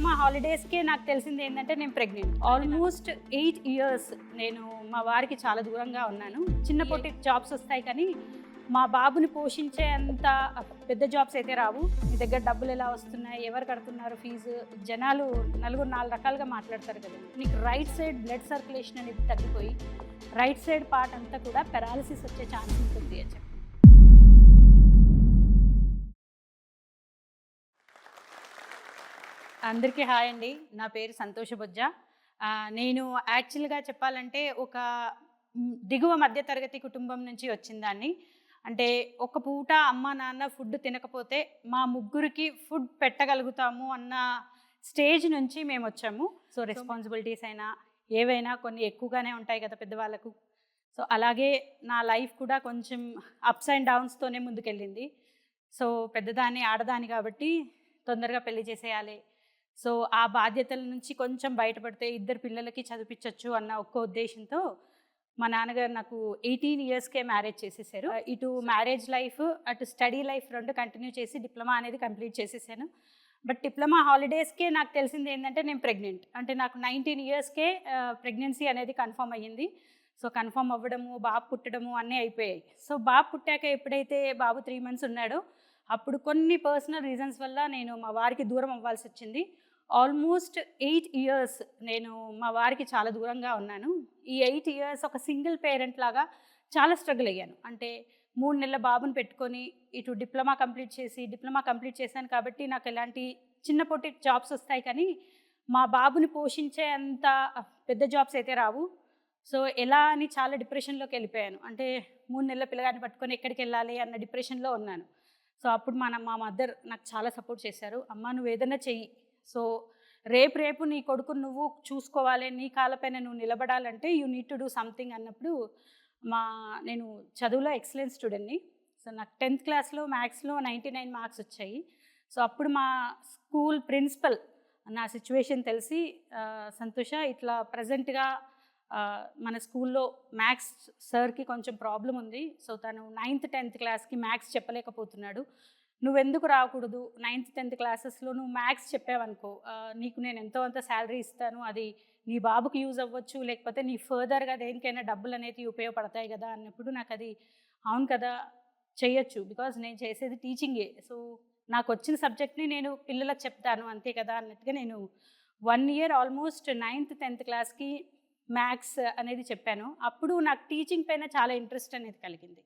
Diploma హాలిడేస్కే నాకు తెలిసింది ఏంటంటే నేను ప్రెగ్నెంట్ ఆల్మోస్ట్ ఎయిట్ ఇయర్స్ నేను మా వారికి చాలా దూరంగా ఉన్నాను. చిన్న పొట్టి జాబ్స్ వస్తాయి కానీ మా బాబుని పోషించే అంత పెద్ద జాబ్స్ అయితే రావు. మీ దగ్గర డబ్బులు ఎలా వస్తున్నాయి ఎవరు కడుతున్నారు ఫీజు జనాలు నలుగురు నాలుగు రకాలుగా మాట్లాడతారు కదా. నీకు రైట్ సైడ్ బ్లడ్ సర్క్యులేషన్ అనేది తగ్గిపోయి రైట్ సైడ్ పార్ట్ అంతా కూడా పెరాలసిస్ వచ్చే ఛాన్స్ ఉంటుంది అని చెప్పి. అందరికీ హాయ్ అండి. నా పేరు సంతోష బొజ్జ. నేను యాక్చువల్గా చెప్పాలంటే ఒక దిగువ మధ్యతరగతి కుటుంబం నుంచి వచ్చిందాన్ని. అంటే ఒక పూట అమ్మ నాన్న ఫుడ్ తినకపోతే మా ముగ్గురికి ఫుడ్ పెట్టగలుగుతాము అన్న స్టేజ్ నుంచి మేము వచ్చాము. సో రెస్పాన్సిబిలిటీస్ అయినా ఏవైనా కొన్ని ఎక్కువగానే ఉంటాయి కదా పెద్దవాళ్ళకు. సో అలాగే నా లైఫ్ కూడా కొంచెం అప్స్ అండ్ డౌన్స్తోనే ముందుకెళ్ళింది. సో పెద్దదాన్ని ఆడదాన్ని కాబట్టి తొందరగా పెళ్ళి చేసేయాలి. సో ఆ బాధ్యతల నుంచి కొంచెం బయటపడితే ఇద్దరు పిల్లలకి చదివించవచ్చు అన్న ఒక్క ఉద్దేశంతో మా నాన్నగారు నాకు ఎయిటీన్ ఇయర్స్కే మ్యారేజ్ చేసేసారు. ఇటు మ్యారేజ్ లైఫ్ అటు స్టడీ లైఫ్ రెండు కంటిన్యూ చేసి డిప్లొమా అనేది కంప్లీట్ చేసేసాను. బట్ డిప్లొమా హాలిడేస్కే నాకు తెలిసింది ఏంటంటే నేను ప్రెగ్నెంట్. అంటే నాకు నైన్టీన్ ఇయర్స్కే ప్రెగ్నెన్సీ అనేది కన్ఫర్మ్ అయ్యింది. సో కన్ఫర్మ్ అవ్వడము బాబు పుట్టడము అన్నీ అయిపోయాయి. సో బాబు పుట్టాక ఎప్పుడైతే బాబు త్రీ మంత్స్ ఉన్నాడో అప్పుడు కొన్ని పర్సనల్ రీజన్స్ వల్ల నేను మా వారికి దూరం అవ్వాల్సి వచ్చింది. ఆల్మోస్ట్ ఎయిట్ ఇయర్స్ నేను మా వారికి చాలా దూరంగా ఉన్నాను. ఈ ఎయిట్ ఇయర్స్ ఒక సింగిల్ పేరెంట్ లాగా చాలా స్ట్రగుల్ అయ్యాను. అంటే మూడు నెలల బాబుని పెట్టుకొని ఇటు డిప్లొమా కంప్లీట్ చేసి డిప్లొమా కంప్లీట్ చేశాను కాబట్టి నాకు ఎలాంటి చిన్న జాబ్స్ వస్తాయి కానీ మా బాబుని పోషించే అంత పెద్ద జాబ్స్ అయితే రావు. సో ఎలా అని చాలా డిప్రెషన్లోకి వెళ్ళిపోయాను. అంటే మూడు నెలల పిల్లగాన్ని పట్టుకొని ఎక్కడికి వెళ్ళాలి అన్న డిప్రెషన్లో ఉన్నాను. సో అప్పుడు మన మా మదర్ నాకు చాలా సపోర్ట్ చేశారు. అమ్మ నువ్వు ఏదైనా చెయ్యి. సో రేపు రేపు నీ కొడుకు నువ్వు చూసుకోవాలి నీ కాళ్ళపైన నువ్వు నిలబడాలంటే you need to do something అన్నప్పుడు మా నేను చదువులో ఎక్సలెంట్ స్టూడెంట్ని. సో నాకు టెన్త్ క్లాస్లో మ్యాథ్స్లో నైంటీ నైన్ మార్క్స్ వచ్చాయి. సో అప్పుడు మా స్కూల్ ప్రిన్సిపల్ నా సిచ్యువేషన్ తెలిసి సంతోష ఇట్లా ప్రజెంట్గా మన స్కూల్లో మ్యాథ్స్ సార్కి కొంచెం ప్రాబ్లం ఉంది. సో తను నైన్త్ టెన్త్ క్లాస్కి మ్యాథ్స్ చెప్పలేకపోతున్నాడు. నువ్వెందుకు రాకూడదు? నైన్త్ టెన్త్ క్లాసెస్లో నువ్వు మ్యాథ్స్ చెప్పావనుకో నీకు నేను ఎంతో అంత శాలరీ ఇస్తాను అది నీ బాబుకి యూజ్ అవ్వచ్చు లేకపోతే నీ ఫర్దర్గా దేనికైనా డబ్బులు అనేది ఉపయోగపడతాయి కదా అన్నప్పుడు నాకు అది అవును కదా చేయొచ్చు. బికాజ్ నేను చేసేది టీచింగే సో నాకు వచ్చిన సబ్జెక్ట్ని నేను పిల్లలకు చెప్తాను అంతే కదా అన్నట్టుగా నేను one year almost ninth tenth క్లాస్కి మ్యాథ్స్ అనేది చెప్పాను. అప్పుడు నాకు టీచింగ్ పైన చాలా ఇంట్రెస్ట్ అనేది కలిగింది.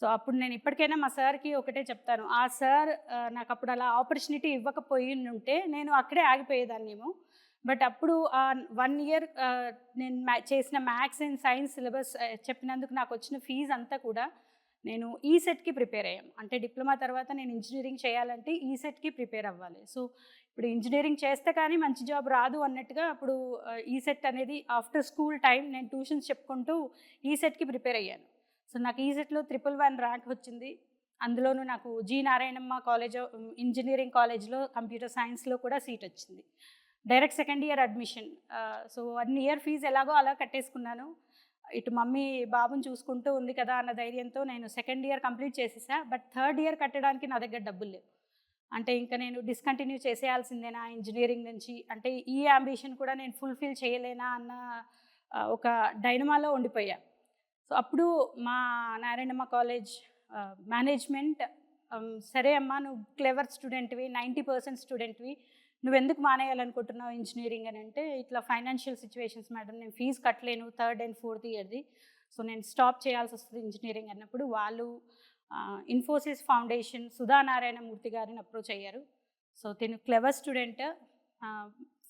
సో అప్పుడు నేను ఇప్పటికైనా మా సార్కి ఒకటే చెప్తాను. ఆ సార్ నాకు అప్పుడు అలా ఆపర్చునిటీ ఇవ్వకపోయి ఉంటే నేను అక్కడే ఆగిపోయేదాన్నేమో బట్ అప్పుడు ఆ వన్ ఇయర్ నేను చేసిన మ్యాథ్స్ అండ్ సైన్స్ సిలబస్ చెప్పినందుకు నాకు వచ్చిన ఫీజు అంతా కూడా నేను ఈ సెట్కి ప్రిపేర్ అయ్యాము అంటే డిప్లొమా తర్వాత నేను ఇంజనీరింగ్ చేయాలంటే ఈ సెట్కి ప్రిపేర్ అవ్వాలి. సో ఇప్పుడు ఇంజనీరింగ్ చేస్తే కానీ మంచి జాబ్ రాదు అన్నట్టుగా అప్పుడు ఈ సెట్ అనేది ఆఫ్టర్ స్కూల్ టైం నేను ట్యూషన్స్ చెప్పుకుంటూ ఈ సెట్కి ప్రిపేర్ అయ్యాను. సో నాకు ఈజెట్లో ట్రిపుల్ వన్ ర్యాంక్ వచ్చింది. అందులోనూ నాకు జి నారాయణమ్మ కాలేజ్ ఇంజనీరింగ్ కాలేజ్లో కంప్యూటర్ సైన్స్లో కూడా సీట్ వచ్చింది. Direct second year admission. So one year fee ఎలాగో అలా కట్టేసుకున్నాను. ఇటు మమ్మీ బాబుని చూసుకుంటూ ఉంది కదా అన్న ధైర్యంతో నేను సెకండ్ ఇయర్ కంప్లీట్ చేసేసా. బట్ థర్డ్ ఇయర్ కట్టడానికి నా దగ్గర డబ్బులు లేవు. అంటే ఇంకా నేను డిస్కంటిన్యూ చేసేయాల్సిందేనా ఇంజనీరింగ్ నుంచి? అంటే ఈ అంబిషన్ కూడా నేను ఫుల్ఫిల్ చేయలేనా అన్న ఒక డైనమాలో ఉండిపోయా. సో అప్పుడు మా నారాయణమ్మ కాలేజ్ మేనేజ్మెంట్ సరే అమ్మా నువ్వు క్లెవర్ స్టూడెంట్వి నైంటీ పర్సెంట్ స్టూడెంట్వి నువ్వు ఎందుకు మానేయాలనుకుంటున్నావు ఇంజనీరింగ్ అని అంటే ఇట్లా ఫైనాన్షియల్ సిచ్యువేషన్స్ మేడం నేను ఫీజు కట్టలేను థర్డ్ అండ్ ఫోర్త్ ఇయర్ది సో నేను స్టాప్ చేయాల్సి వస్తుంది ఇంజనీరింగ్ అన్నప్పుడు వాళ్ళు ఇన్ఫోసిస్ ఫౌండేషన్ సుధా నారాయణమూర్తి గారిని అప్రోచ్ అయ్యారు సో తను క్లెవర్ స్టూడెంట్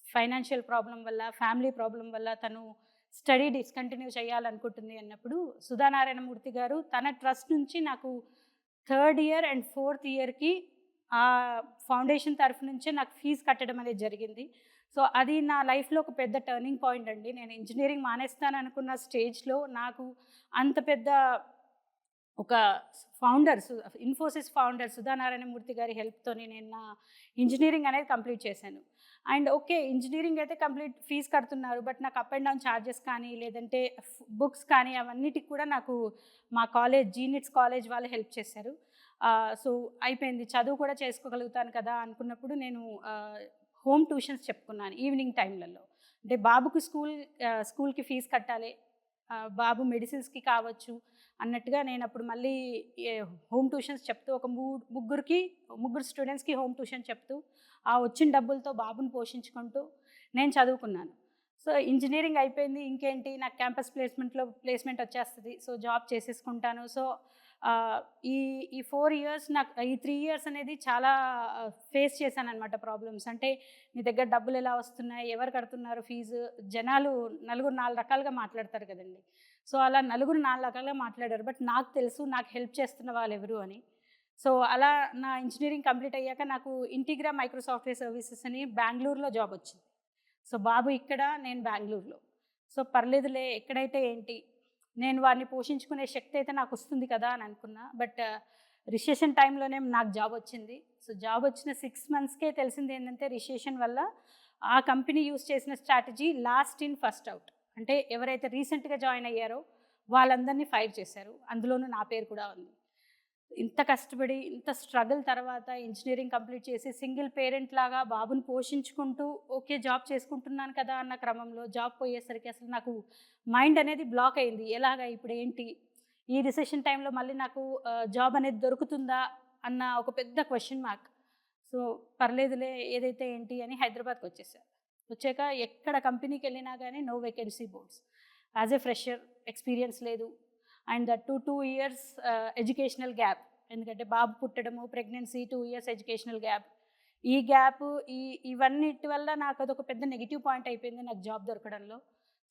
ఫైనాన్షియల్ ప్రాబ్లం వల్ల ఫ్యామిలీ ప్రాబ్లం వల్ల తను స్టడీ డిస్కంటిన్యూ చేయాలనుకుంటుంది అన్నప్పుడు సుధానారాయణమూర్తి గారు తన ట్రస్ట్ నుంచి నాకు థర్డ్ ఇయర్ అండ్ ఫోర్త్ ఇయర్కి ఆ ఫౌండేషన్ తరఫు నుంచే నాకు ఫీజు కట్టడం అనేది జరిగింది. సో అది నా లైఫ్లో ఒక పెద్ద టర్నింగ్ పాయింట్ అండి. నేను ఇంజనీరింగ్ మానేస్తాను అనుకున్న స్టేజ్లో నాకు అంత పెద్ద ఒక ఫౌండర్ ఇన్ఫోసిస్ ఫౌండర్ సుధానారాయణమూర్తి గారి హెల్ప్తో నేను నా ఇంజనీరింగ్ అనేది కంప్లీట్ చేశాను. అండ్ ఓకే ఇంజనీరింగ్ అయితే కంప్లీట్ ఫీజు కడుతున్నారు బట్ నాకు అప్ అండ్ డౌన్ ఛార్జెస్ కానీ లేదంటే బుక్స్ కానీ అవన్నిటికి కూడా నాకు మా కాలేజ్ జీనిట్స్ కాలేజ్ వాళ్ళు హెల్ప్ చేశారు. సో అయిపోయింది. చదువు కూడా చేసుకోగలుగుతాను కదా అనుకున్నప్పుడు నేను హోమ్ ట్యూషన్స్ చెప్పుకున్నాను ఈవినింగ్ టైంలలో. అంటే బాబుకు స్కూల్ స్కూల్కి ఫీజు కట్టాలి బాబు మెడిసిన్స్కి కావచ్చు అన్నట్టుగా నేను అప్పుడు మళ్ళీ హోమ్ ట్యూషన్స్ చెప్తూ ఒక మూ- ముగ్గురికి ముగ్గురు స్టూడెంట్స్కి హోమ్ ట్యూషన్ చెప్తూ ఆ వచ్చిన డబ్బులతో బాబుని పోషించుకుంటూ నేను చదువుకున్నాను. సో ఇంజనీరింగ్ అయిపోయింది. ఇంకేంటి? నాకు క్యాంపస్ ప్లేస్మెంట్లో ప్లేస్మెంట్ వచ్చేస్తుంది. సో జాబ్ చేసేసుకుంటాను. సో ఈ ఈ ఫోర్ ఇయర్స్ నాకు ఈ త్రీ ఇయర్స్ అనేది చాలా ఫేస్ చేశాను అనమాట ప్రాబ్లమ్స్. అంటే మీ దగ్గర డబ్బులు ఎలా వస్తున్నాయి ఎవరు కడుతున్నారు ఫీజు? జనాలు నలుగురు నాలుగు రకాలుగా మాట్లాడతారు కదండి. సో అలా నలుగురు నాలుగు రకాలుగా మాట్లాడారు. బట్ నాకు తెలుసు నాకు హెల్ప్ చేస్తున్న వాళ్ళు ఎవరు అని. సో అలా నా ఇంజనీరింగ్ కంప్లీట్ అయ్యాక నాకు ఇంటిగ్రా మైక్రో సాఫ్ట్వేర్ సర్వీసెస్ అని బెంగళూరులో జాబ్ వచ్చింది. సో బాబు ఇక్కడ నేను బెంగళూరులో. సో పర్లేదులే ఎక్కడైతే ఏంటి నేను వారిని పోషించుకునే శక్తి అయితే నాకు వస్తుంది కదా అని అనుకున్నా. బట్ రిసెషన్ టైంలోనే నాకు జాబ్ వచ్చింది. సో జాబ్ వచ్చిన సిక్స్ మంత్స్కే తెలిసింది ఏంటంటే రిసెషన్ వల్ల ఆ కంపెనీ యూస్ చేసిన strategy last in first out. అంటే ఎవరైతే రీసెంట్గా జాయిన్ అయ్యారో వాళ్ళందరినీ ఫైర్ చేశారు. అందులోనూ నా పేరు కూడా ఉంది. ఇంత కష్టపడి ఇంత స్ట్రగుల్ తర్వాత ఇంజనీరింగ్ కంప్లీట్ చేసి సింగిల్ పేరెంట్ లాగా బాబుని పోషించుకుంటూ ఓకే జాబ్ చేసుకుంటున్నాను కదా అన్న క్రమంలో జాబ్ పోయేసరికి అసలు నాకు మైండ్ అనేది బ్లాక్ అయింది. ఎలాగా ఇప్పుడు ఏంటి? ఈ రిసెషన్ టైంలో మళ్ళీ నాకు జాబ్ అనేది దొరుకుతుందా అన్న ఒక పెద్ద క్వశ్చన్ మార్క్. సో పర్లేదులే ఏదైతే ఏంటి అని హైదరాబాద్కి వచ్చేసారు వచ్చాక ఎక్కడ కంపెనీకి వెళ్ళినా కానీ no vacancy boards. As a fresher experience లేదు. And that two two years educational gap. ఎందుకంటే బాబు పుట్టడము pregnancy two years educational gap. ఈ గ్యాప్ ఈ ఇవన్నిటి వల్ల నాకు అదొక పెద్ద నెగిటివ్ పాయింట్ అయిపోయింది నాకు జాబ్ దొరకడంలో.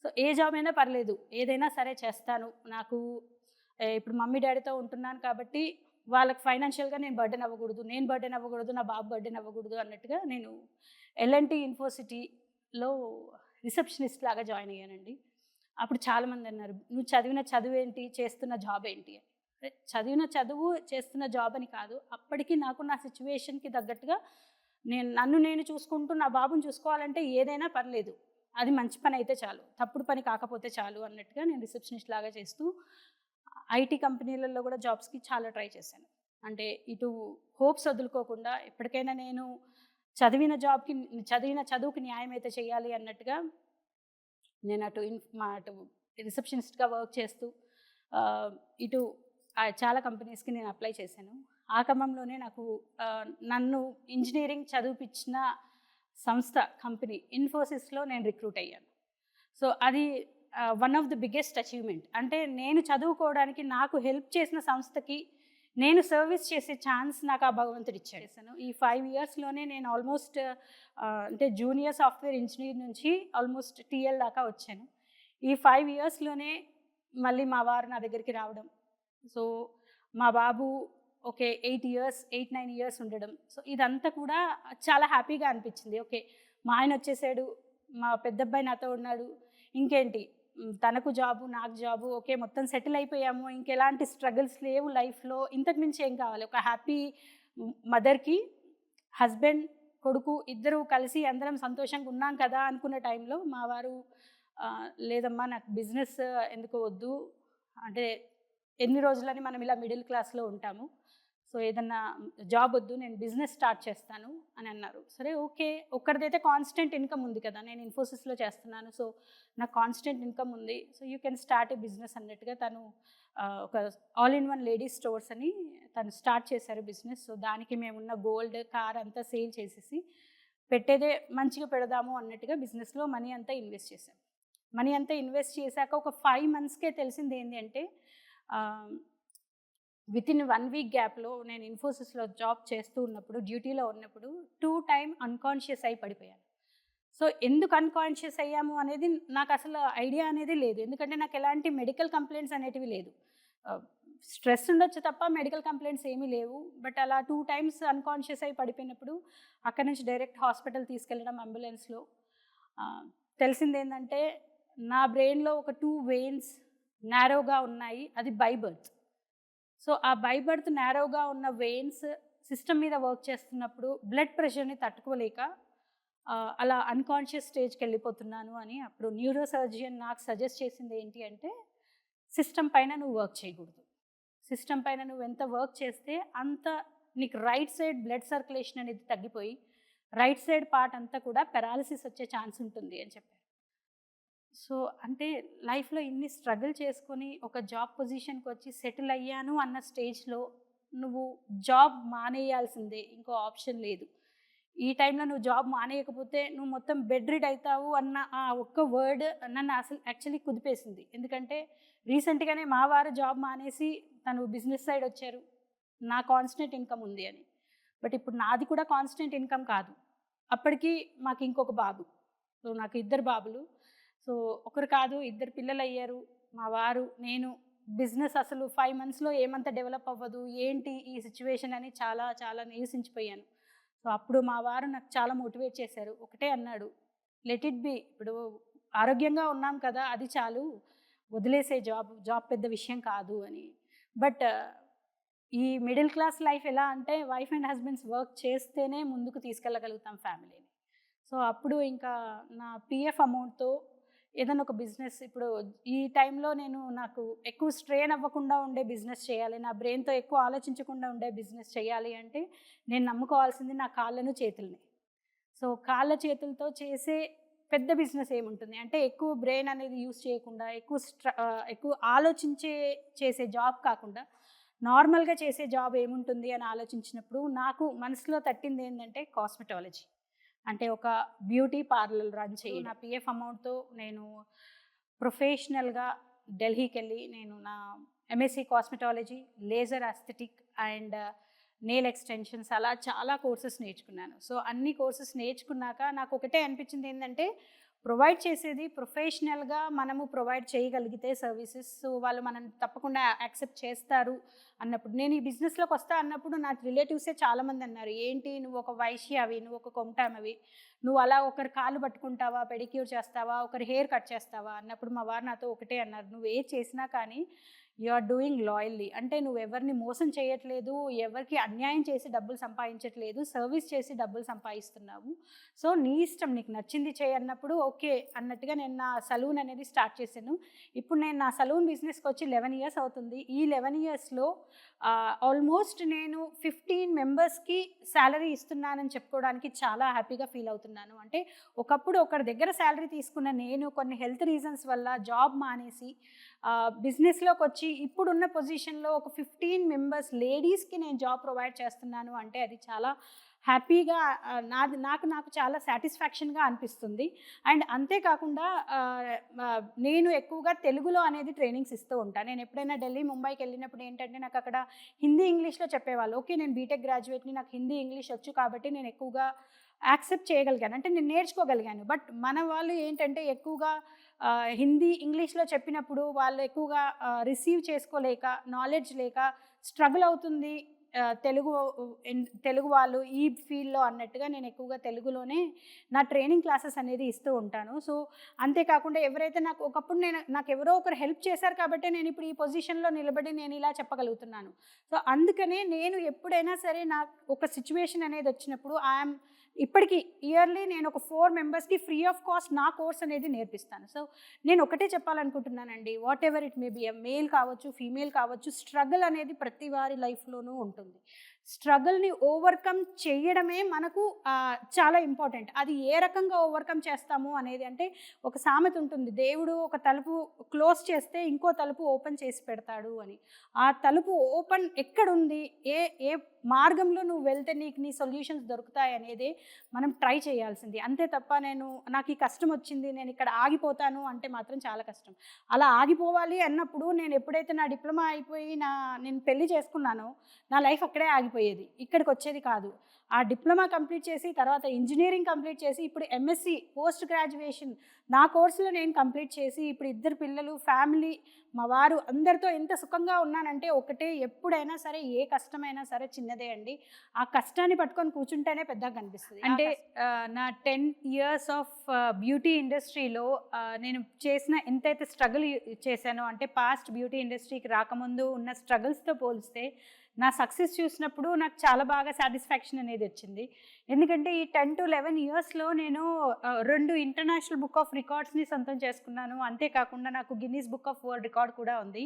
సో ఏ జాబ్ అయినా పర్లేదు. ఏదైనా సరే చేస్తాను. నాకు ఇప్పుడు మమ్మీ డాడీతో ఉంటున్నాను కాబట్టి వాళ్ళకి ఫైనాన్షియల్గా నేను బర్డెన్ అవ్వకూడదు. నేను బర్డెన్ అవ్వకూడదు. నా బాబు బర్డెన్ అవ్వకూడదు అన్నట్టుగా నేను ఎల్ఎన్టీ యూనివర్సిటీలో రిసెప్షనిస్ట్ లాగా జాయిన్ అయ్యానండి. అప్పుడు చాలామంది అన్నారు నువ్వు చదివిన చదువు ఏంటి చేస్తున్న జాబ్ ఏంటి అని చదివిన చదువు చేస్తున్న జాబ్ అని కాదు. అప్పటికి నాకు నా సిచ్యువేషన్కి తగ్గట్టుగా నేను నన్ను నేను చూసుకుంటూ నా బాబుని చూసుకోవాలంటే ఏదైనా పర్లేదు. అది మంచి పని అయితే చాలు. తప్పుడు పని కాకపోతే చాలు అన్నట్టుగా నేను రిసెప్షనిస్ట్ లాగా చేస్తూ ఐటీ కంపెనీలలో కూడా జాబ్స్కి చాలా ట్రై చేశాను. అంటే ఇటు హోప్స్ వదులుకోకుండా ఎప్పటికైనా నేను చదివిన జాబ్కి చదివిన చదువుకి న్యాయం అయితే చేయాలి అన్నట్టుగా నేను అటు ఇన్ మా అటు రిసెప్షనిస్ట్గా వర్క్ చేస్తూ ఇటు చాలా కంపెనీస్కి నేను అప్లై చేశాను. ఆ క్రమంలోనే నాకు నన్ను ఇంజనీరింగ్ చదివిపించిన సంస్థ కంపెనీ ఇన్ఫోసిస్లో నేను రిక్రూట్ అయ్యాను. సో అది one of the biggest achievement. అంటే నేను చదువుకోవడానికి నాకు హెల్ప్ చేసిన సంస్థకి నేను సర్వీస్ చేసే ఛాన్స్ నాకు ఆ భగవంతుడు ఇచ్చాడు. ఈ ఫైవ్ ఇయర్స్లోనే నేను ఆల్మోస్ట్ అంటే జూనియర్ సాఫ్ట్వేర్ ఇంజనీర్ నుంచి ఆల్మోస్ట్ టీఎల్ దాకా వచ్చాను. ఈ ఫైవ్ ఇయర్స్లోనే మళ్ళీ మా వారు నా దగ్గరికి రావడం. సో మా బాబు okay eight years eight nine years ఉండడం. సో ఇదంతా కూడా చాలా హ్యాపీగా అనిపించింది. ఓకే మా ఆయన వచ్చేసాడు మా పెద్దబ్బాయి నాతో ఉన్నాడు ఇంకేంటి? తనకు జాబు నాకు జాబు ఓకే మొత్తం సెటిల్ అయిపోయాము. ఇంకెలాంటి స్ట్రగుల్స్ లేవు లైఫ్లో. ఇంతకు మించి ఏం కావాలి? ఒక హ్యాపీ మదర్కి హస్బెండ్ కొడుకు ఇద్దరు కలిసి అందరం సంతోషంగా ఉన్నాం కదా అనుకున్న టైంలో మా వారు లేదమ్మా నాకు బిజినెస్ ఎందుకు వద్దు? అంటే ఎన్ని రోజులని మనం ఇలా మిడిల్ క్లాస్లో ఉంటాము? సో ఏదన్నా జాబ్ వద్దు నేను బిజినెస్ స్టార్ట్ చేస్తాను అని అన్నారు. సరే ఓకే. ఒక్కరిదైతే కాన్స్టెంట్ ఇన్కమ్ ఉంది కదా నేను ఇన్ఫోసిస్లో చేస్తున్నాను సో నాకు కాన్స్టెంట్ ఇన్కమ్ ఉంది. So you can start a business అన్నట్టుగా తను ఒక all in one ladies stores అని తను స్టార్ట్ చేశారు బిజినెస్. సో దానికి మేమున్న గోల్డ్ కార్ అంతా సేల్ చేసేసి పెట్టేదే మంచిగా పెడదాము అన్నట్టుగా బిజినెస్లో మనీ అంతా ఇన్వెస్ట్ చేశాం. మనీ అంతా ఇన్వెస్ట్ చేశాక ఒక ఫైవ్ మంత్స్కే తెలిసింది ఏంటి అంటే విత్ ఇన్ వన్ వీక్ గ్యాప్లో నేను ఇన్ఫోసిస్లో జాబ్ చేస్తూ ఉన్నప్పుడు డ్యూటీలో ఉన్నప్పుడు టూ టైం అన్కాన్షియస్ అయి పడిపోయాను. సో ఎందుకు అన్కాన్షియస్ అయ్యాము అనేది నాకు అసలు ఐడియా అనేది లేదు. ఎందుకంటే నాకు ఎలాంటి మెడికల్ కంప్లైంట్స్ అనేటివి లేదు. Uh, స్ట్రెస్ ఉండొచ్చు తప్ప మెడికల్ కంప్లైంట్స్ ఏమీ లేవు. బట్ అలా టూ టైమ్స్ అన్కాన్షియస్ అయి పడిపోయినప్పుడు అక్కడి నుంచి డైరెక్ట్ హాస్పిటల్ తీసుకెళ్ళడం అంబులెన్స్లో uh, తెలిసింది ఏంటంటే నా బ్రెయిన్లో ఒక టూ వెయిన్స్ నేరోగా ఉన్నాయి. అది బై బర్త్ సో ఆ బై బర్త్ నేరోగా ఉన్న వెయిన్స్ సిస్టమ్ మీద వర్క్ చేస్తున్నప్పుడు బ్లడ్ ప్రెషర్ని తట్టుకోలేక అలా అన్కాన్షియస్ స్టేజ్కి వెళ్ళిపోతున్నాను అని అప్పుడు న్యూరో సర్జియన్ నాకు సజెస్ట్ చేసింది ఏంటి అంటే సిస్టమ్ పైన నువ్వు వర్క్ చేయకూడదు. సిస్టమ్ పైన నువ్వు ఎంత వర్క్ చేస్తే అంత నీకు రైట్ సైడ్ బ్లడ్ సర్క్యులేషన్ అనేది తగ్గిపోయి రైట్ సైడ్ పార్ట్ అంతా కూడా పెరాలిసిస్ వచ్చే ఛాన్స్ ఉంటుంది అని చెప్పారు. సో అంటే లైఫ్లో ఇన్ని స్ట్రగుల్ చేసుకొని ఒక జాబ్ పొజిషన్కి వచ్చి సెటిల్ అయ్యాను అన్న స్టేజ్లో నువ్వు జాబ్ మానేయాల్సిందే ఇంకో ఆప్షన్ లేదు. ఈ టైంలో నువ్వు జాబ్ మానేయకపోతే నువ్వు మొత్తం బెడ్ రిడ్ అవుతావు అన్న ఆ ఒక్క వర్డ్ నన్ను అసలు యాక్చువల్లీ కుదిపేసింది. ఎందుకంటే రీసెంట్గానే మా వారు జాబ్ మానేసి తను బిజినెస్ సైడ్ వచ్చారు. నా కాన్స్టెంట్ ఇన్కమ్ ఉంది అని. బట్ ఇప్పుడు నాది కూడా కాన్స్టెంట్ ఇన్కమ్ కాదు. అప్పటికి మాకు ఇంకొక బాబు. సో నాకు ఇద్దరు బాబులు. సో ఒకరు కాదు ఇద్దరు పిల్లలు అయ్యారు మా వారు నేను బిజినెస్ అసలు ఫైవ్ మంత్స్లో ఏమంత డెవలప్ అవ్వదు ఏంటి ఈ సిచ్యువేషన్ అని చాలా చాలా నివసించిపోయాను సో అప్పుడు మా వారు నాకు చాలా మోటివేట్ చేశారు. ఒకటే అన్నాడు లెట్ ఇట్ బి ఇప్పుడు ఆరోగ్యంగా ఉన్నాం కదా అది చాలు వదిలేసే జాబ్ జాబ్ పెద్ద విషయం కాదు అని. బట్ ఈ మిడిల్ క్లాస్ లైఫ్ ఎలా అంటే వైఫ్ అండ్ హస్బెండ్స్ వర్క్ చేస్తేనే ముందుకు తీసుకెళ్ళగలుగుతాం ఫ్యామిలీని. సో అప్పుడు ఇంకా నా పిఎఫ్ అమౌంట్తో ఏదైనా ఒక బిజినెస్ ఇప్పుడు ఈ టైంలో నేను నాకు ఎక్కువ స్ట్రెయిన్ అవ్వకుండా ఉండే బిజినెస్ చేయాలి నా బ్రెయిన్తో ఎక్కువ ఆలోచించకుండా ఉండే బిజినెస్ చేయాలి అంటే నేను నమ్ముకోవాల్సింది నా కాళ్ళను చేతుల్ని. సో కాళ్ళ చేతులతో చేసే పెద్ద బిజినెస్ ఏముంటుంది? అంటే ఎక్కువ బ్రెయిన్ అనేది యూస్ చేయకుండా ఎక్కువ స్ట్ర ఎక్కువ ఆలోచించే చేసే జాబ్ కాకుండా నార్మల్గా చేసే జాబ్ ఏముంటుంది అని ఆలోచించినప్పుడు నాకు మనసులో తట్టింది ఏంటంటే కాస్మెటాలజీ. అంటే ఒక బ్యూటీ పార్లర్ రన్ చేయి నా పిఎఫ్ అమౌంట్తో నేను ప్రొఫెషనల్గా ఢిల్లీకి వెళ్ళి నేను నా MSc cosmetology laser aesthetic and nail extensions అలా చాలా కోర్సెస్ నేర్చుకున్నాను. సో అన్ని కోర్సెస్ నేర్చుకున్నాక నాకు ఒకటే అనిపించింది ఏంటంటే ప్రొవైడ్ చేసేది ప్రొఫెషనల్గా మనము ప్రొవైడ్ చేయగలిగితే సర్వీసెస్. సో వాళ్ళు మనం తప్పకుండా యాక్సెప్ట్ చేస్తారు అన్నప్పుడు. నేను ఈ బిజినెస్లోకి వస్తా అన్నప్పుడు నాకు రిలేటివ్సే చాలామంది అన్నారు ఏంటి నువ్వు ఒక వైశ్యావి నువ్వు ఒక కొమటామవి నువ్వు అలా ఒకరి కాలు పట్టుకుంటావా పెడిక్యూర్ చేస్తావా ఒకరి హెయిర్ కట్ చేస్తావా? అన్నప్పుడు మా వారు నాతో ఒకటే అన్నారు నువ్వు ఏ చేసినా కానీ యు ఆర్ డూయింగ్ లాయల్లీ. అంటే నువ్వు ఎవరిని మోసం చేయట్లేదు ఎవరికి అన్యాయం చేసి డబ్బులు సంపాదించట్లేదు సర్వీస్ చేసి డబ్బులు సంపాదిస్తున్నావు. సో నీ ఇష్టం నీకు నచ్చింది చేయన్నప్పుడు ఓకే అన్నట్టుగా నేను నా సలూన్ అనేది స్టార్ట్ చేశాను. ఇప్పుడు నేను నా సలూన్ బిజినెస్కి వచ్చి లెవెన్ ఇయర్స్ అవుతుంది. ఈ లెవెన్ ఇయర్స్లో ఆల్మోస్ట్ నేను ఫిఫ్టీన్ మెంబర్స్కి శాలరీ ఇస్తున్నానని చెప్పుకోవడానికి చాలా హ్యాపీగా ఫీల్ అవుతున్నాను. అంటే ఒకప్పుడు ఒకరి దగ్గర శాలరీ తీసుకున్న నేను కొన్ని హెల్త్ రీజన్స్ వల్ల జాబ్ మానేసి బిజినెస్లోకి వచ్చి ఇప్పుడున్న పొజిషన్లో ఒక ఫిఫ్టీన్ మెంబర్స్ లేడీస్కి నేను జాబ్ ప్రొవైడ్ చేస్తున్నాను అంటే అది చాలా హ్యాపీగా నాది నాకు నాకు చాలా సాటిస్ఫాక్షన్గా అనిపిస్తుంది. అండ్ అంతేకాకుండా నేను ఎక్కువగా తెలుగులో అనేది ట్రైనింగ్స్ ఇస్తూ ఉంటాను నేను ఎప్పుడైనా ఢిల్లీ ముంబైకి వెళ్ళినప్పుడు ఏంటంటే నాకు అక్కడ హిందీ ఇంగ్లీష్లో చెప్పేవాళ్ళు. ఓకే నేను బీటెక్ గ్రాడ్యుయేట్ని నాకు హిందీ ఇంగ్లీష్ వచ్చు కాబట్టి నేను ఎక్కువగా యాక్సెప్ట్ చేయగలిగాను. అంటే నేను నేర్చుకోగలిగాను. బట్ మన వాళ్ళు ఏంటంటే ఎక్కువగా హిందీ ఇంగ్లీష్లో చెప్పినప్పుడు వాళ్ళు ఎక్కువగా రిసీవ్ చేసుకోలేక నాలెడ్జ్ లేక స్ట్రగుల్ అవుతుంది తెలుగు తెలుగు వాళ్ళు ఈ ఫీల్డ్లో అన్నట్టుగా నేను ఎక్కువగా తెలుగులోనే నా ట్రైనింగ్ క్లాసెస్ అనేది ఇస్తూ ఉంటాను. సో అంతేకాకుండా ఎవరైతే నాకు ఒకప్పుడు నేను నాకు ఎవరో ఒకరు హెల్ప్ చేశారు కాబట్టి నేను ఇప్పుడు ఈ పొజిషన్లో నిలబడి నేను ఇలా చెప్పగలుగుతున్నాను. సో అందుకనే నేను ఎప్పుడైనా సరే నాకు ఒక సిచ్యువేషన్ అనేది వచ్చినప్పుడు ఐఎమ్ ఇప్పటికీ ఇయర్లీ నేను ఒక ఫోర్ మెంబర్స్కి ఫ్రీ ఆఫ్ కాస్ట్ నా కోర్స్ అనేది నేర్పిస్తాను. సో నేను ఒకటే చెప్పాలనుకుంటున్నానండి. Whatever it may be male కావచ్చు ఫీమేల్ కావచ్చు స్ట్రగుల్ అనేది ప్రతి వారి లైఫ్లోనూ ఉంటుంది. స్ట్రగుల్ని ఓవర్కమ్ చేయడమే మనకు చాలా ఇంపార్టెంట్. అది ఏ రకంగా ఓవర్కమ్ చేస్తాము అనేది అంటే ఒక సామెత ఉంటుంది. దేవుడు ఒక తలుపు క్లోజ్ చేస్తే ఇంకో తలుపు ఓపెన్ చేసి పెడతాడు అని. ఆ తలుపు ఓపెన్ ఎక్కడుంది? ఏ ఏ మార్గంలో నువ్వు వెళ్తే నీకు నీ సొల్యూషన్స్ దొరుకుతాయి అనేది మనం ట్రై చేయాల్సింది. అంతే తప్ప నేను నాకు ఈ కష్టం వచ్చింది నేను ఇక్కడ ఆగిపోతాను అంటే మాత్రం చాలా కష్టం. అలా ఆగిపోవాలి అన్నప్పుడు నేను ఎప్పుడైతే నా డిప్లొమా అయిపోయి నా నేను పెళ్ళి చేసుకున్నానో నా లైఫ్ అక్కడే ఆగిపోయింది ఇక్కడికి వచ్చేది కాదు. ఆ డిప్లొమా కంప్లీట్ చేసి తర్వాత ఇంజనీరింగ్ కంప్లీట్ చేసి ఇప్పుడు ఎంఎస్సి పోస్ట్ గ్రాడ్యుయేషన్ నా కోర్సులో నేను కంప్లీట్ చేసి ఇప్పుడు ఇద్దరు పిల్లలు ఫ్యామిలీ మా వారు అందరితో ఎంత సుఖంగా ఉన్నానంటే ఒకటే ఎప్పుడైనా సరే ఏ కష్టమైనా సరే చిన్నదే అండి. ఆ కష్టాన్ని పట్టుకొని కూర్చుంటేనే పెద్దగా కనిపిస్తుంది. అంటే నా టెన్ ఇయర్స్ ఆఫ్ బ్యూటీ ఇండస్ట్రీలో నేను చేసిన ఎంతైతే స్ట్రగుల్ చేశానో అంటే పాస్ట్ బ్యూటీ ఇండస్ట్రీకి రాకముందు ఉన్న స్ట్రగుల్స్తో పోలిస్తే నా సక్సెస్ చూసినప్పుడు నాకు చాలా బాగా సాటిస్ఫాక్షన్ అనేది వచ్చింది ఎందుకంటే ఈ టెన్ టు లెవెన్ ఇయర్స్లో నేను రెండు ఇంటర్నేషనల్ బుక్ ఆఫ్ రికార్డ్స్ని సొంతం చేసుకున్నాను. అంతేకాకుండా నాకు Guinness book of world record కూడా ఉంది.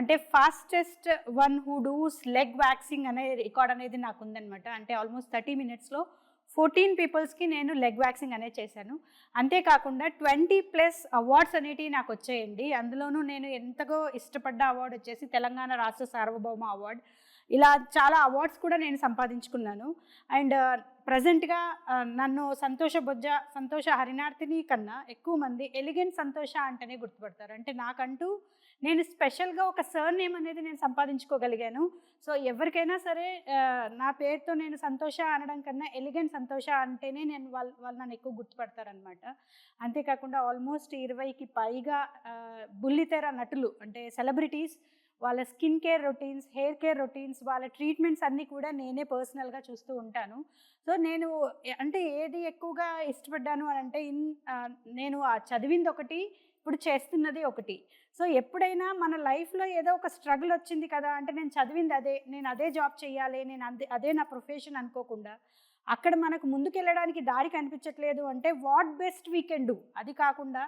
అంటే fastest one who does leg waxing అనే రికార్డ్ అనేది నాకు ఉందనమాట అంటే ఆల్మోస్ట్ థర్టీ మినిట్స్లో ఫోర్టీన్ పీపుల్స్కి నేను లెగ్ వ్యాక్సింగ్ అనేది చేశాను. అంతేకాకుండా ట్వంటీ ప్లస్ అవార్డ్స్ అనేటివి నాకు వచ్చాయండి. అందులోనూ నేను ఎంతగో ఇష్టపడ్డ అవార్డు వచ్చేసి తెలంగాణ రాష్ట్ర సార్వభౌమ అవార్డ్. ఇలా చాలా అవార్డ్స్ కూడా నేను సంపాదించుకున్నాను. అండ్ ప్రజెంట్గా uh, uh, నన్ను సంతోష బొజ్జ సంతోష హరినార్థిని కన్నా ఎక్కువ మంది ఎలిగెంట్ సంతోష అంటేనే గుర్తుపడతారు. అంటే నాకంటూ నేను స్పెషల్గా ఒక సర్ నేమ్ అనేది నేను సంపాదించుకోగలిగాను. సో ఎవరికైనా సరే uh, నా పేరుతో నేను సంతోష అనడం కన్నా ఎలిగెంట్ సంతోష అంటేనే నేను వాళ్ళు వాళ్ళు నన్ను ఎక్కువ గుర్తుపడతారనమాట అంతేకాకుండా ఆల్మోస్ట్ ఇరవైకి పైగా బుల్లితెర నటులు అంటే సెలబ్రిటీస్ వాళ్ళ skin care routines hair care routines వాళ్ళ ట్రీట్మెంట్స్ అన్నీ కూడా నేనే పర్సనల్గా చూస్తూ ఉంటాను. సో నేను అంటే ఏది ఎక్కువగా ఇష్టపడ్డాను అని అంటే ఇన్ నేను ఆ చదివింది ఒకటి ఇప్పుడు చేస్తున్నది ఒకటి. సో ఎప్పుడైనా మన లైఫ్లో ఏదో ఒక స్ట్రగుల్ వచ్చింది కదా అంటే నేను చదివింది అదే నేను అదే జాబ్ చేయాలి నేను అదే అదే నా ప్రొఫెషన్ అనుకోకుండా అక్కడ మనకు ముందుకెళ్ళడానికి దారి కనిపించట్లేదు అంటే what best we can do? అది కాకుండా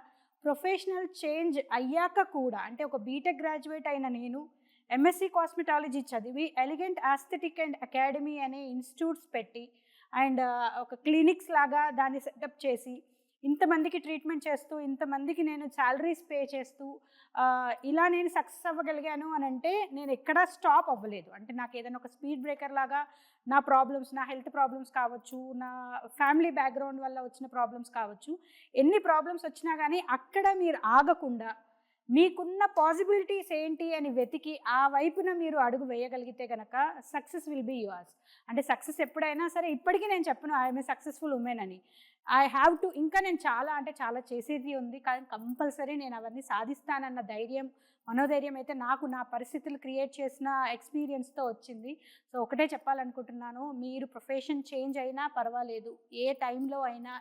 ప్రొఫెషనల్ చేంజ్ అయ్యాక కూడా అంటే ఒక బీటెక్ గ్రాడ్యుయేట్ అయిన నేను ఎంఎస్సి కాస్మెటాలజీ చదివి ఎలిగెంట్ ఆస్థెటిక్ అండ్ అకాడమీ అనే ఇన్స్టిట్యూట్స్ పెట్టి అండ్ ఒక క్లినిక్స్ లాగా దాన్ని సెటప్ చేసి ఇంతమందికి ట్రీట్మెంట్ చేస్తూ ఇంతమందికి నేను శాలరీస్ పే చేస్తూ ఇలా నేను సక్సెస్ అవ్వగలిగాను అని అంటే నేను ఎక్కడా స్టాప్ అవ్వలేదు. అంటే నాకు ఏదైనా ఒక స్పీడ్ బ్రేకర్ లాగా నా ప్రాబ్లమ్స్ నా హెల్త్ ప్రాబ్లమ్స్ కావచ్చు నా ఫ్యామిలీ బ్యాక్గ్రౌండ్ వల్ల వచ్చిన ప్రాబ్లమ్స్ కావచ్చు ఎన్ని ప్రాబ్లమ్స్ వచ్చినా కానీ అక్కడ మీరు ఆగకుండా మీకున్న పాసిబిలిటీస్ ఏంటి అని వెతికి ఆ వైపున మీరు అడుగు వేయగలిగితే కనుక సక్సెస్ విల్ బీ యువర్స్. అంటే సక్సెస్ ఎప్పుడైనా సరే ఇప్పటికీ నేను చెప్పను ఐఎమ్ ఏ సక్సెస్ఫుల్ ఉమెన్ అని. ఐ హ్యావ్ టు ఇంకా నేను చాలా అంటే చాలా చేసేది ఉంది కానీ కంపల్సరీ నేను అవన్నీ సాధిస్తానన్న ధైర్యం మనోధైర్యం అయితే నాకు నా పరిస్థితులు క్రియేట్ చేసిన ఎక్స్పీరియన్స్తో వచ్చింది. సో ఒకటే చెప్పాలనుకుంటున్నాను మీరు ప్రొఫెషన్ చేంజ్ అయినా పర్వాలేదు ఏ టైంలో అయినా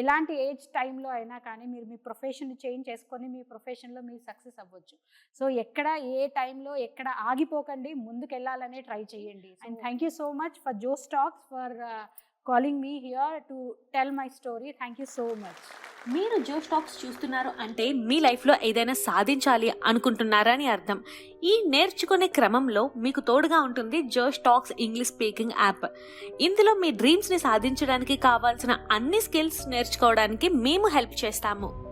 ఎలాంటి ఏజ్ టైంలో అయినా కానీ మీరు మీ ప్రొఫెషన్ చేంజ్ చేసుకొని మీ ప్రొఫెషన్లో మీరు సక్సెస్ అవ్వచ్చు. సో ఎక్కడ ఏ టైంలో ఎక్కడ ఆగిపోకండి ముందుకు వెళ్ళాలనే ట్రై చేయండి. And thank you so much for Josh Talks for calling me here to tell my story thank you so much మీరు జో స్టాక్స్ చూస్తున్నారు అంటే మీ లైఫ్లో ఏదైనా సాధించాలి అనుకుంటున్నారా అని అర్థం. ఈ నేర్చుకునే క్రమంలో మీకు తోడుగా ఉంటుంది Josh Talks English speaking app. ఇందులో మీ డ్రీమ్స్ని సాధించడానికి కావాల్సిన అన్ని స్కిల్స్ నేర్చుకోవడానికి మేము హెల్ప్ చేస్తాము.